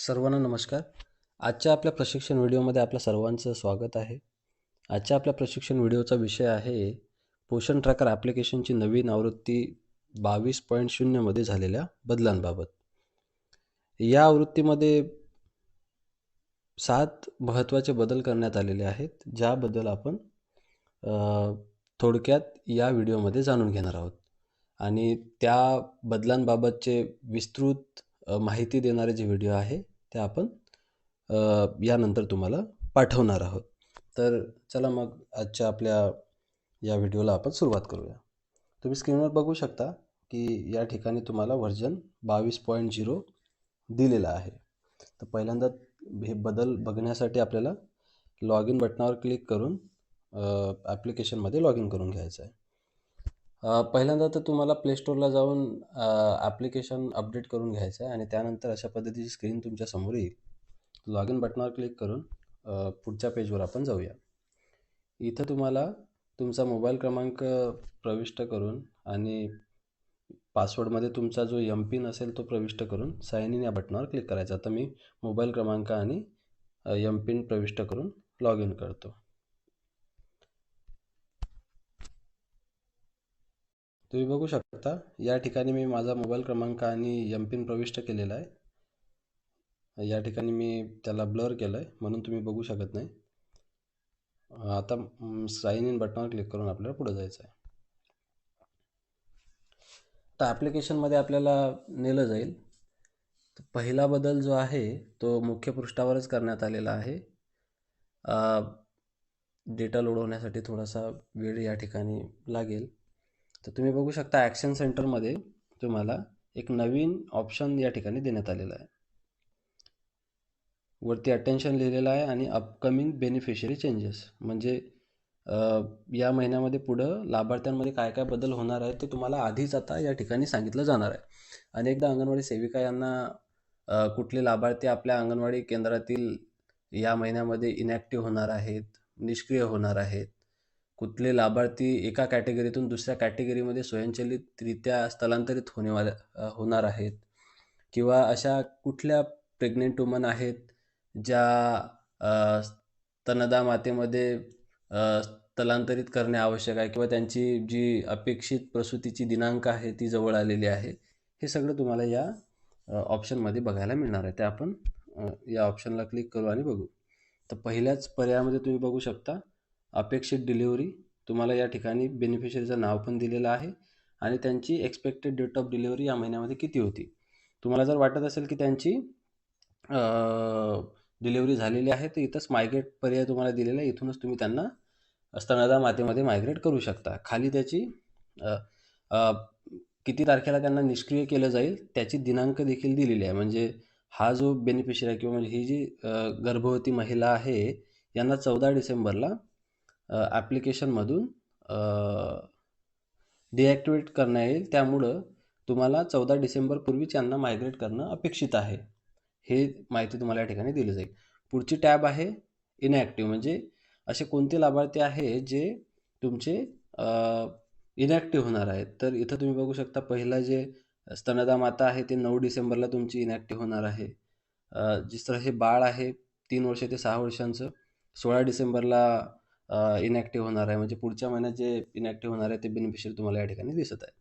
सर्वांना नमस्कार. आजच्या आपल्या प्रशिक्षण व्हिडिओमध्ये आपल्या सर्वांचं स्वागत आहे. आजच्या आपल्या प्रशिक्षण व्हिडिओचा विषय आहे पोषण ट्रॅकर ॲप्लिकेशनची नवीन आवृत्ती बावीस पॉईंट शून्यमध्ये झालेल्या बदलांबाबत. या आवृत्तीमध्ये सात महत्त्वाचे बदल करण्यात आलेले आहेत ज्याबद्दल आपण थोडक्यात या व्हिडिओमध्ये जाणून घेणार आहोत. आणि त्या बदलांबाबतचे विस्तृत माहिती देणारे जे व्हिडिओ आहे ते आपण यानंतर तुम्हाला पाठवणार आहोत. तर चला मग आजच्या आपल्या या व्हिडिओला आपण सुरुवात करूया. तुम्ही स्क्रीनवर बघू शकता की या ठिकाणी तुम्हाला व्हर्जन बावीस पॉईंट झिरो दिलेला आहे. तर पहिल्यांदा हे बदल बघण्यासाठी आपल्याला लॉग इन बटनावर क्लिक करून ॲप्लिकेशनमध्ये लॉग इन करून घ्यायचं आहे. अ, पहिल्यांदा तर तुम्हाला प्ले स्टोअरला जाऊन ॲप्लिकेशन अपडेट करून घ्यायचं आहे आणि त्यानंतर अशा पद्धतीची स्क्रीन तुमच्यासमोर येईल. लॉग इन बटनावर क्लिक करून अ, पुढच्या पेजवर आपण जाऊया. इथं तुम्हाला तुमचा मोबाईल क्रमांक प्रविष्ट करून आणि पासवर्डमध्ये तुमचा जो एम पिन असेल तो प्रविष्ट करून साइन इन या बटनावर क्लिक करायचा. आता मी मोबाईल क्रमांक आणि एम पिन प्रविष्ट करून लॉग इन करतो. तुम्ही बघू शकता या ठिकाणी मी माझा मोबाईल क्रमांक आणि एम पिन प्रविष्ट केलेला आहे. या ठिकाणी मी त्याला ब्लर केलं आहे म्हणून तुम्ही बघू शकत नाही. आता साईन इन बटनावर क्लिक करून आपल्याला पुढे जायचं आहे तर ॲप्लिकेशनमध्ये आपल्याला नेलं जाईल. तर पहिला बदल जो आहे तो मुख्य पृष्ठावरच करण्यात आलेला आहे. डेटा लोड होण्यासाठी थोडासा वेळ या ठिकाणी लागेल. तर तुम्ही बघू शकता ॲक्शन सेंटरमध्ये तुम्हाला एक नवीन ऑप्शन या ठिकाणी देण्यात आलेला आहे. वरती अटेन्शन लिहिलेलं आहे आणि अपकमिंग बेनिफिशरी चेंजेस म्हणजे या महिन्यामध्ये पुढं लाभार्थ्यांमध्ये काय काय बदल होणार आहे ते तुम्हाला आधीच आता या ठिकाणी सांगितलं जाणार आहे. अनेकदा अंगणवाडी सेविका यांना कुठले लाभार्थी आपल्या अंगणवाडी केंद्रातील या महिन्यामध्ये इनॅक्टिव्ह होणार आहेत निष्क्रिय होणार आहेत कुठले लाभार्थी एका कॅटेगरीतून दुसऱ्या कॅटेगरीमध्ये स्वयंचलितरित्या स्थलांतरित होणे होणार आहेत? किंवा अशा कुठल्या प्रेग्नेंट वुमन आहेत ज्या स्तनदा मातेमध्ये स्थलांतरित करणे आवश्यक आहे किंवा त्यांची जी अपेक्षित प्रसूतीची दिनांक आहे ती जवळ आलेली आहे? हे सगळं तुम्हाला या ऑप्शनमध्ये बघायला मिळणार आहे. ते आपण या ऑप्शनला क्लिक करू आणि बघू. तर पहिल्याच पर्यायामध्ये तुम्ही बघू शकता. अपेक्षित डिलिव्हरी तुम्हाला या ठिकाणी बेनिफिशरीचं नाव पण दिलेलं आहे आणि त्यांची एक्सपेक्टेड डेट ऑफ डिलिव्हरी या महिन्यामध्ये किती होती? तुम्हाला जर वाटत असेल की त्यांची डिलिव्हरी झालेली आहे तर इथंच मायग्रेट पर्याय तुम्हाला दिलेला आहे. इथूनच तुम्ही त्यांना स्तनदा मातेमध्ये मायग्रेट करू शकता. खाली त्याची किती तारखेला त्यांना निष्क्रिय केलं जाईल त्याची दिनांक देखील दिलेली आहे. म्हणजे हा जो बेनिफिशरी आहे किंवा म्हणजे ही जी गर्भवती महिला आहे यांना चौदा डिसेंबरला ॲप्लिकेशनमधून डिॲक्टिवेट करण्यात येईल. त्यामुळं तुम्हाला चौदा डिसेंबरपूर्वीच यांना मायग्रेट करणं अपेक्षित आहे. हे माहिती तुम्हाला या ठिकाणी दिली जाईल. पुढची टॅब आहे इनॅक्टिव्ह म्हणजे असे कोणते लाभार्थी आहे जे तुमचे इनॅक्टिव्ह होणार आहेत? तर इथं तुम्ही बघू शकता पहिला जे स्तनदा माता आहे ते नऊ डिसेंबरला तुमची इनॅक्टिव्ह होणार आहे. जिस तरह हे बाळ आहे तीन वर्ष ते सहा वर्षांचं. सोळा डिसेंबरला इनॅक्टिव्ह होणार आहे. म्हणजे पुढच्या महिन्यात जे इनॅक्टिव्ह होणार आहे ते बेनिफिशियल तुम्हाला या ठिकाणी दिसत आहे.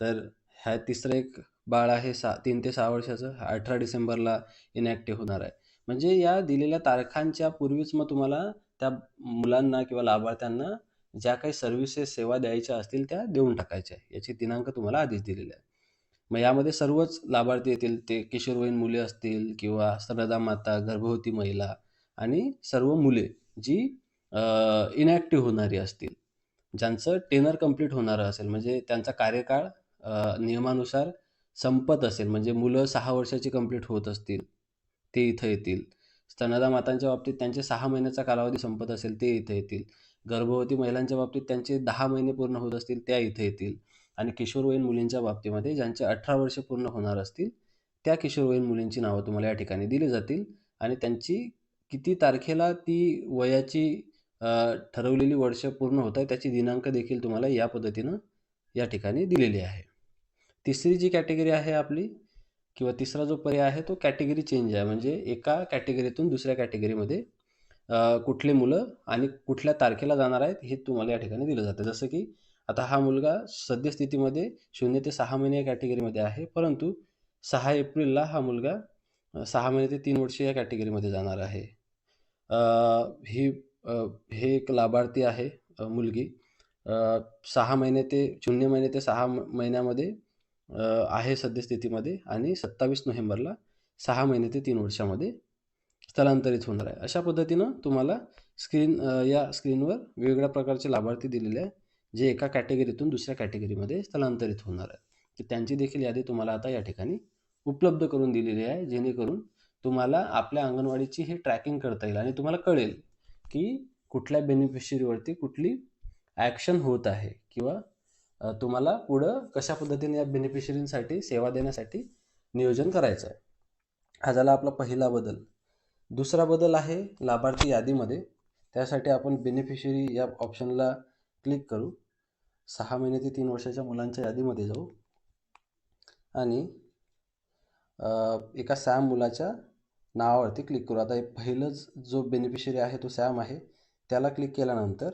तर ह्या तिसरं एक बाळ आहे सा तीन ते सहा वर्षाचं. अठरा डिसेंबरला इनॅक्टिव्ह होणार आहे. म्हणजे या दिलेल्या तारखांच्या पूर्वीच मग तुम्हाला त्या मुलांना किंवा लाभार्थ्यांना ज्या काही सर्व्हिसेस सेवा द्यायच्या असतील त्या देऊन टाकायच्या याची दिनांक तुम्हाला आधीच दिलेले आहे मग यामध्ये सर्वच लाभार्थी येतील. ते किशोरवयीन मुले असतील किंवा स्तनदा माता गर्भवती महिला आणि सर्व मुले जी इनॅक्टिव्ह होणारी असतील. ज्यांचं टेनर कंप्लीट होणारं असेल म्हणजे त्यांचा कार्यकाळ नियमानुसार संपत असेल म्हणजे मुलं सहा वर्षाची कंप्लीट होत असतील ते इथं येतील. स्तनदा मातांच्या बाबतीत त्यांचे सहा महिन्याचा कालावधी संपत असेल ते इथं येतील. गर्भवती महिलांच्या बाबतीत त्यांचे दहा महिने पूर्ण होत असतील त्या इथं येतील. आणि किशोरवयीन मुलींच्या बाबतीमध्ये ज्यांचे अठरा वर्ष पूर्ण होणार असतील त्या किशोरवयीन मुलींची नावं तुम्हाला या ठिकाणी दिली जातील. आणि त्यांची किती तारखेला ती वयाची ठरवलेली वर्ष पूर्ण होत आहे त्याची दिनांक देखील तुम्हाला या पद्धतीनं या ठिकाणी दिलेली आहे. तिसरी जी कॅटेगरी आहे आपली किंवा तिसरा जो पर्याय आहे तो कॅटेगरी चेंज आहे. म्हणजे एका कॅटेगरीतून दुसऱ्या कॅटेगरीमध्ये कुठले मुलं आणि कुठल्या तारखेला जाणार आहेत हे तुम्हाला या ठिकाणी दिलं जातं. जसं की आता हा मुलगा सद्यस्थितीमध्ये शून्य ते सहा महिने या कॅटेगरीमध्ये आहे परंतु सहा एप्रिलला हा मुलगा सहा महिने ते तीन वर्ष या कॅटेगरीमध्ये जाणार आहे. ही हे एक लाभार्थी आहे मुलगी. सहा महिने ते शून्य महिने ते सहा म- महिन्यामध्ये आहे सद्यस्थितीमध्ये आणि सत्तावीस नोव्हेंबरला सहा महिने ते तीन वर्षामध्ये स्थलांतरित होणार आहे. अशा पद्धतीनं तुम्हाला स्क्रीन या स्क्रीनवर वेगवेगळ्या प्रकारचे लाभार्थी दिलेले आहे जे एका कॅटेगरीतून दुसऱ्या कॅटेगरीमध्ये स्थलांतरित होणार आहे तर त्यांची देखील यादी तुम्हाला आता या ठिकाणी उपलब्ध करून दिलेली आहे जेणेकरून तुम्हाला आपल्या अंगणवाडीची ही ट्रॅकिंग करता येईल आणि तुम्हाला कळेल की कुठल्या बेनिफिशरीवरती कुठली ॲक्शन होत आहे किंवा तुम्हाला पुढं कशा पद्धतीने या बेनिफिशरींसाठी सेवा देण्यासाठी नियोजन करायचं आहे. हा झाला आपला पहिला बदल. दुसरा बदल आहे लाभार्थी यादीमध्ये. त्यासाठी आपण बेनिफिशरी या ऑप्शनला क्लिक करू. सहा महिने ते तीन वर्षाच्या मुलांच्या यादीमध्ये जाऊ. आणि एका सहा मुलाच्या नावावरती क्लिक करू. आता हे पहिलंच जो बेनिफिशरी आहे तो सॅम आहे. त्याला क्लिक केल्यानंतर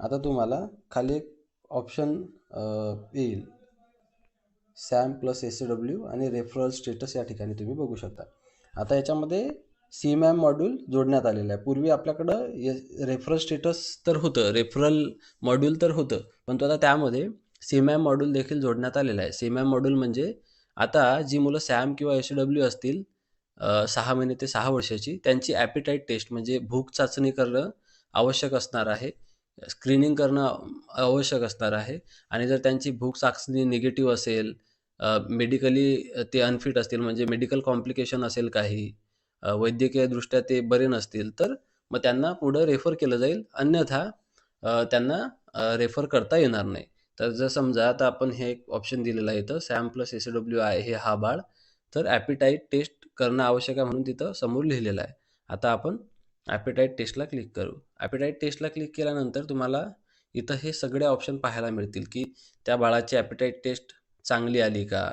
आता तुम्हाला खाली एक ऑप्शन येईल. सॅम प्लस एस डब्ल्यू आणि रेफरल स्टेटस या ठिकाणी तुम्ही बघू शकता. आता याच्यामध्ये सी मॅम मॉड्यूल जोडण्यात आलेलं आहे. पूर्वी आपल्याकडं रेफरल स्टेटस तर होतं रेफरल मॉड्यूल तर होतं पण तो आता त्यामध्ये सी मॅम मॉड्यूल देखील जोडण्यात आलेलं आहे. सी मॅम मॉड्यूल म्हणजे आता जी मुलं सॅम किंवा एस डब्ल्यू असतील सहा महिने ते सहा वर्षाची. त्यांची ॲपिटाईट टेस्ट म्हणजे भूक चाचणी करणं आवश्यक असणार आहे. स्क्रीनिंग करणं आवश्यक असणार आहे. आणि जर त्यांची भूक चाचणी निगेटिव्ह असेल मेडिकली ते अनफिट असतील म्हणजे मेडिकल कॉम्प्लिकेशन असेल काही वैद्यकीयदृष्ट्या ते बरे नसतील तर मग त्यांना पुढं रेफर केलं जाईल. अन्यथा त्यांना रेफर करता येणार नाही. तर जर समजा आता आपण हे एक ऑप्शन दिलेलं आहे इथं SAM plus S W I हे हा बाळ तर ॲपिटाईट टेस्ट करणं आवश्यक आहे म्हणून तिथं समोर लिहिलेलं आहे. आता आपण ॲपिटाईट टेस्टला क्लिक करू. ॲपिटाईट टेस्टला क्लिक केल्यानंतर तुम्हाला इथं हे सगळे ऑप्शन पाहायला मिळतील की त्या बाळाची ॲपिटाईट टेस्ट चांगली आली का?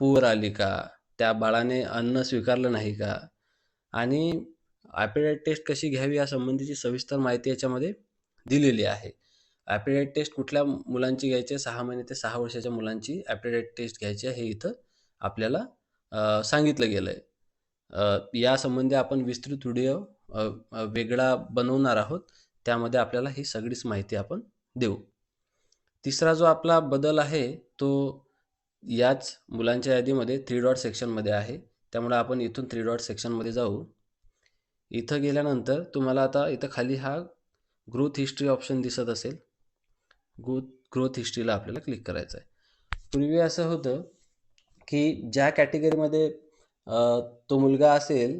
पुअर आली का? त्या बाळाने अन्न स्वीकारलं नाही का? आणि ॲपिटाईट टेस्ट कशी घ्यावी यासंबंधीची सविस्तर माहिती याच्यामध्ये दिलेली आहे. ॲपिटाईट टेस्ट कुठल्या मुलांची घ्यायची आहे? सहा महिने ते सहा वर्षाच्या मुलांची ॲपिटाईट टेस्ट घ्यायची आहे हे इथं आपल्याला सांगितलं गेलं आहे यासंबंधी आपण विस्तृत व्हिडिओ वेगळा बनवणार आहोत. त्यामध्ये आपल्याला ही सगळीच माहिती आपण देऊ. तिसरा जो आपला बदल आहे तो याच मुलांच्या यादीमध्ये थ्री डॉट सेक्शनमध्ये आहे. त्यामुळे आपण इथून थ्री डॉट सेक्शनमध्ये जाऊ. इथं गेल्यानंतर तुम्हाला आता इथं खाली हा ग्रोथ हिस्ट्री ऑप्शन दिसत असेल. ग्रोथ ग्रोथ हिस्ट्रीला आपल्याला क्लिक करायचं आहे पूर्वी असं होतं की ज्या कॅटेगरीमध्ये तो मुलगा असेल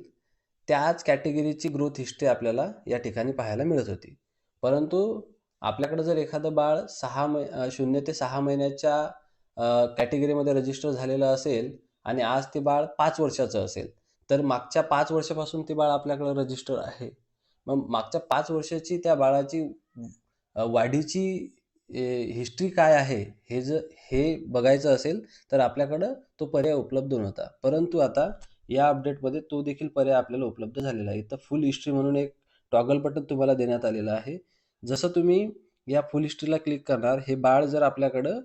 त्याच कॅटेगरीची ग्रोथ हिस्ट्री आपल्याला या ठिकाणी पाहायला मिळत होती. परंतु आपल्याकडं जर एखादं बाळ सहा मै शून्य ते सहा महिन्याच्या कॅटेगरीमध्ये रजिस्टर झालेलं असेल आणि आज ते बाळ पाच वर्षाचं असेल तर मागच्या पाच वर्षापासून ते बाळ आपल्याकडं रजिस्टर आहे. मग मागच्या पाच वर्षाची त्या बाळाची वाढीची हिस्ट्री काय आहे हे जर हे बघायचं असेल तर आपल्याकडं तो पर्याय उपलब्ध नव्हता. परंतु आता या अपडेटमध्ये तो देखील पर्याय आपल्याला उपलब्ध झालेला आहे. तर फुल हिस्ट्री म्हणून एक टॉगल बटन तुम्हाला देण्यात आलेलं आहे. जसं तुम्ही या फुल हिस्ट्रीला क्लिक करणार हे बाळ जर आपल्याकडं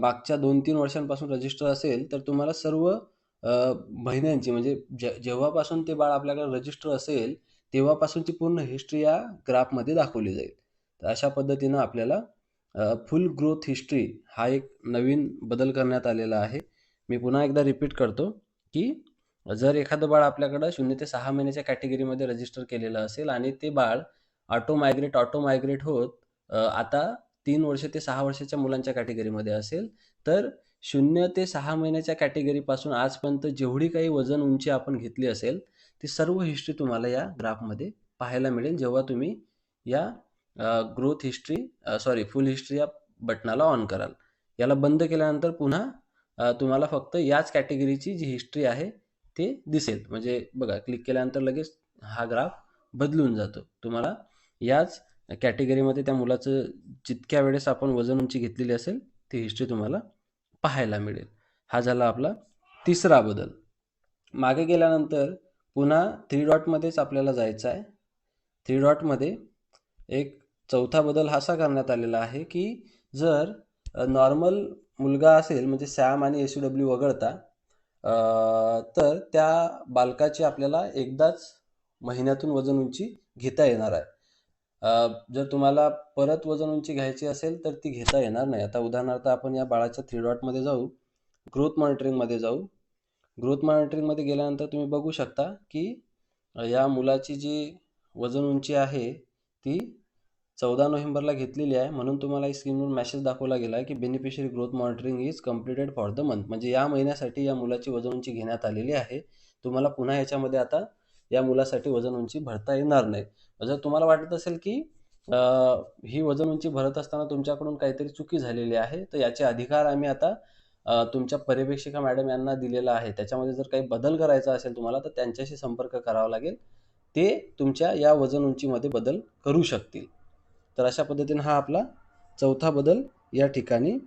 मागच्या दोन तीन वर्षांपासून रजिस्टर असेल तर तुम्हाला सर्व महिन्यांची म्हणजे जे जेव्हापासून ते बाळ आपल्याकडे रजिस्टर असेल तेव्हापासूनची पूर्ण हिस्ट्री या ग्राफमध्ये दाखवली जाईल. तर अशा पद्धतीनं आपल्याला फुल ग्रोथ हिस्ट्री हा एक नवीन बदल करण्यात आलेला आहे. मी पुन्हा एकदा रिपीट करतो की जर एखादं बाळ आपल्याकडं शून्य ते सहा महिन्याच्या कॅटेगरीमध्ये रजिस्टर केलेलं असेल आणि ते बाळ ऑटो मायग्रेट ऑटो मायग्रेट होत आता तीन वर्ष ते सहा वर्षाच्या मुलांच्या कॅटेगरीमध्ये असेल तर शून्य ते सहा महिन्याच्या कॅटेगरीपासून आजपर्यंत जेवढी काही वजन उंची आपण घेतली असेल ती सर्व हिस्ट्री तुम्हाला या ग्राफमध्ये पाहायला मिळेल. जेव्हा तुम्ही या growth history sorry full history या बटनाला ऑन कराल. याला बंद केल्यानंतर पुन्हा तुम्हाला फक्त याच कॅटेगरीची जी हिस्ट्री आहे ते दिसेल. म्हणजे बघा क्लिक केल्यानंतर लगेच हा ग्राफ बदलून जातो. तुम्हाला याच कॅटेगरीमध्ये त्या मुलाचं जितक्या वेळेस आपण वजन उंची घेतलेली असेल ती हिस्ट्री तुम्हाला पाहायला मिळेल. हा झाला आपला तिसरा बदल. मागे गेल्यानंतर पुन्हा थ्री डॉटमध्येच आपल्याला जायचं आहे. थ्री डॉटमध्ये एक चौथा बदल हा असा करण्यात आलेला आहे की जर नॉर्मल मुलगा असेल म्हणजे सॅम आणि एस डब्ल्यू वगळता तर त्या बालकाची आपल्याला एकदाच महिन्यातून वजन उंची घेता येणार आहे. जर तुम्हाला परत वजन उंची घ्यायची असेल तर ती घेता येणार नाही. आता उदाहरणार्थ आपण या बाळाच्या थ्री डॉटमध्ये जाऊ ग्रोथ मॉनिटरिंगमध्ये जाऊ. ग्रोथ मॉनिटरिंगमध्ये गेल्यानंतर तुम्ही बघू शकता की या मुलाची जी वजन उंची आहे ती चौदा नोव्हेंबरला घेतलेली आहे. म्हणून तुम्हाला स्क्रीनवर मेसेज दाखवला गेला आहे की beneficiary growth monitoring is completed for the month म्हणजे या महिन्यासाठी या मुलाची वजन उंची घेण्यात आलेली आहे. तुम्हाला पुन्हा याच्यामध्ये आता या मुलासाठी वजन उंची भरता येणार नाही. जर तुम्हाला वाटत असेल की ही वजन उंची भरत असताना तुमच्याकडून काहीतरी चुकी झालेली आहे तर याचे अधिकार आम्ही आता तुमच्या पर्यवेक्षिका मॅडम यांना दिलेला आहे. त्याच्यामध्ये जर काही बदल करायचा असेल तुम्हाला तर त्यांच्याशी संपर्क करावा लागेल. ते तुमच्या या वजन उंचीमध्ये बदल करू शकतील. तर अशा पद्धतीने हा आपला चौथा बदल या ठिकाणी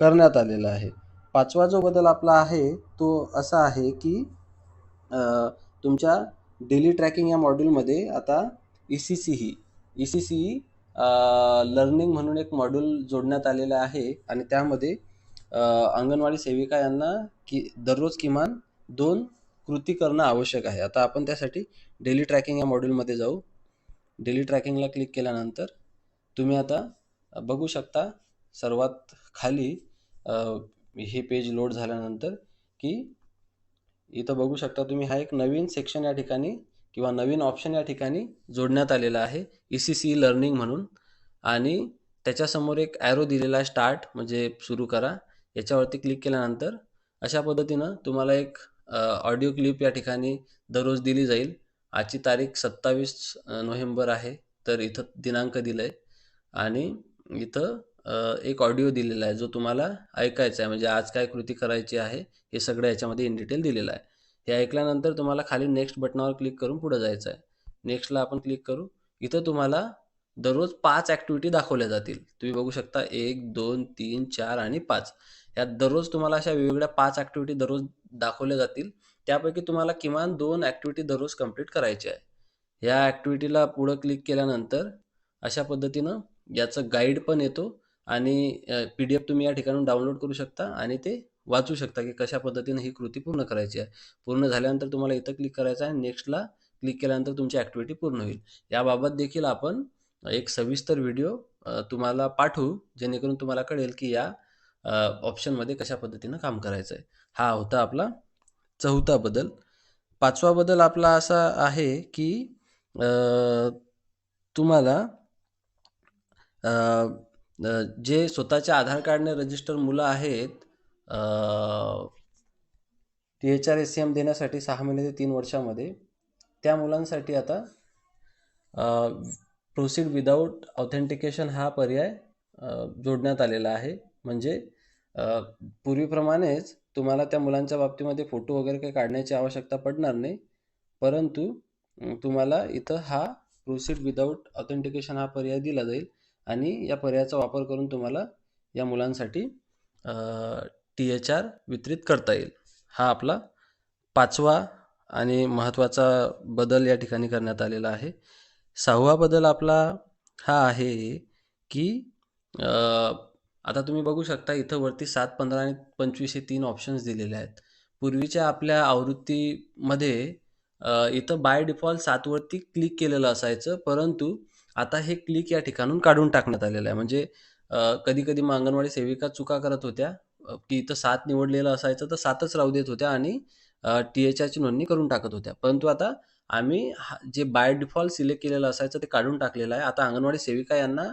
करण्यात आलेला आहे. पाचवा जो बदल आपला आहे तो असा आहे की तुमच्या डेली ट्रॅकिंग या मॉड्यूलमध्ये आता ई सी सी ही ई सी सी लर्निंग म्हणून एक मॉड्यूल जोडण्यात आलेलं आहे आणि त्यामध्ये अंगणवाडी सेविका यांना की दररोज किमान दोन कृती करणं आवश्यक आहे. आता आपण त्यासाठी डेली ट्रॅकिंग या मॉड्यूलमध्ये जाऊ. डेली ट्रॅकिंगला क्लिक केल्यानंतर तुम्ही आता बघू शकता सर्वात खाली हे पेज लोड झाल्यानंतर की इथं बघू शकता तुम्ही हा एक नवीन सेक्शन या ठिकाणी किंवा नवीन ऑप्शन या ठिकाणी जोडण्यात आलेला आहे. ई सी सी लर्निंग म्हणून. आणि त्याच्यासमोर एक ॲरो दिलेला आहे स्टार्ट म्हणजे सुरू करा. याच्यावरती क्लिक केल्यानंतर अशा पद्धतीनं तुम्हाला एक ऑडिओ क्लिप या ठिकाणी दररोज दिली जाईल. आजची तारीख सत्तावीस नोव्हेंबर आहे. तर इथं दिनांक दिलं आहे आणि इथं एक ऑडिओ दिलेला आहे जो तुम्हाला ऐकायचा आहे. म्हणजे आज काय कृती करायची आहे हे सगळं याच्यामध्ये इन डिटेल दिलेलं आहे. हे ऐकल्यानंतर तुम्हाला खाली नेक्स्ट बटनावर क्लिक करून पुढे जायचं आहे. नेक्स्टला आपण क्लिक करू. इथं तुम्हाला दररोज पाच ॲक्टिव्हिटी दाखवल्या जातील. तुम्ही बघू शकता एक दोन तीन चार आणि पाच. यात दररोज तुम्हाला अशा वेगवेगळ्या पाच ॲक्टिव्हिटी दररोज दाखवल्या जातील. त्यापैकी तुम्हाला किमान दोन ॲक्टिव्हिटी दररोज कंप्लीट करायची आहे. या ॲक्टिव्हिटीला पुढं क्लिक केल्यानंतर अशा पद्धतीनं याचं गाईड पण येतो आणि पी डी एफ तुम्ही या ठिकाणून डाउनलोड करू शकता आणि ते वाचू शकता की कशा पद्धतीनं ही कृती पूर्ण करायची आहे. पूर्ण झाल्यानंतर तुम्हाला इथं क्लिक करायचं आहे. नेक्स्टला क्लिक केल्यानंतर तुमची ॲक्टिव्हिटी पूर्ण होईल. याबाबत देखील आपण एक सविस्तर व्हिडिओ तुम्हाला पाठवू जेणेकरून तुम्हाला कळेल की या ऑप्शनमध्ये कशा पद्धतीनं काम करायचं आहे. हा होता आपला चौथा बदल. पाचवा बदल आपला असा आहे की तुम्हाला जे स्वतःच्या आधार कार्डने रजिस्टर मुलं आहेत T H R S C M देण्यासाठी सहा महिने ते तीन वर्षामध्ये त्या मुलांसाठी आता प्रोसीड विदाऊट ऑथेंटिकेशन हा पर्याय जोडण्यात आलेला आहे. म्हणजे पूर्वीप्रमाणेच तुम्हाला त्या मुलांच्या बाबतीमध्ये फोटो वगैरे काही काढण्याची आवश्यकता पडणार नाही. परंतु तुम्हाला इथं हा प्रोसीड विदाऊट ऑथेंटिकेशन हा पर्याय दिला जाईल आणि या पर्यायाचा वापर करून तुम्हाला या मुलांसाठी टी एच आर वितरित करता येईल. हा आपला पाचवा आणि महत्त्वाचा बदल या ठिकाणी करण्यात आलेला आहे. सहावा बदल आपला हा आहे की आता तुम्ही बघू शकता इथं वरती सात पंधरा आणि पंचवीस हे तीन ऑप्शन्स दिलेले आहेत. पूर्वीच्या आपल्या आवृत्तीमध्ये इथं बाय डिफॉल्ट सातवरती क्लिक केलेलं असायचं परंतु आता हे क्लिक या ठिकाणून काढून टाकण्यात आलेलं आहे. म्हणजे कधी कधी मग अंगणवाडी सेविका चुका करत होत्या की इथं सात निवडलेलं असायचं तर सातच राहू देत होत्या आणि टी एच आरची नोंदणी करून टाकत होत्या. परंतु आता आम्ही हा- जे बाय डिफॉल्ट सिलेक्ट केलेलं असायचं ते काढून टाकलेलं आहे. आता अंगणवाडी सेविका यांना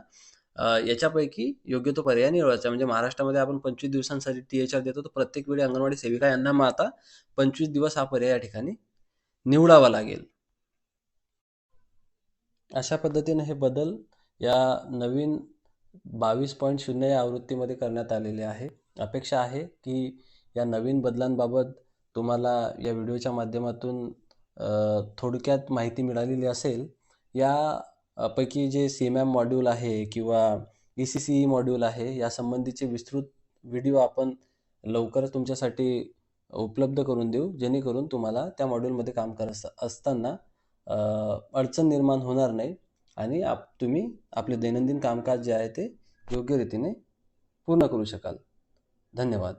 याच्यापैकी योग्य तो पर्याय निवडायचा म्हणजे महाराष्ट्रामध्ये आपण पंचवीस दिवसांसाठी टी एच आर देतो तर प्रत्येक वेळी अंगणवाडी सेविका यांना मग आता पंचवीस दिवस हा पर्याय या ठिकाणी निवडावा लागेल. अशा पद्धतीने हे बदल या नवीन बावीस पॉईंट शून्य या आवृत्तीमध्ये करण्यात आलेले आहे. अपेक्षा आहे की या नवीन बदलांबाबत तुम्हाला या व्हिडिओच्या माध्यमातून थोडक्यात माहिती मिळालेली असेल. या पैकी जे सी एम एम मॉड्यूल आहे किंवा E C C E module आहे यासंबंधीचे विस्तृत व्हिडिओ आपण लवकरच तुमच्यासाठी उपलब्ध करून देऊ जेणेकरून तुम्हाला त्या मॉड्यूलमध्ये काम करत अस असताना अडचण निर्माण होणार नाही आणि आप तुम्ही आपले दैनंदिन कामकाज जे आहे ते योग्य रीतीने पूर्ण करू शकाल. धन्यवाद.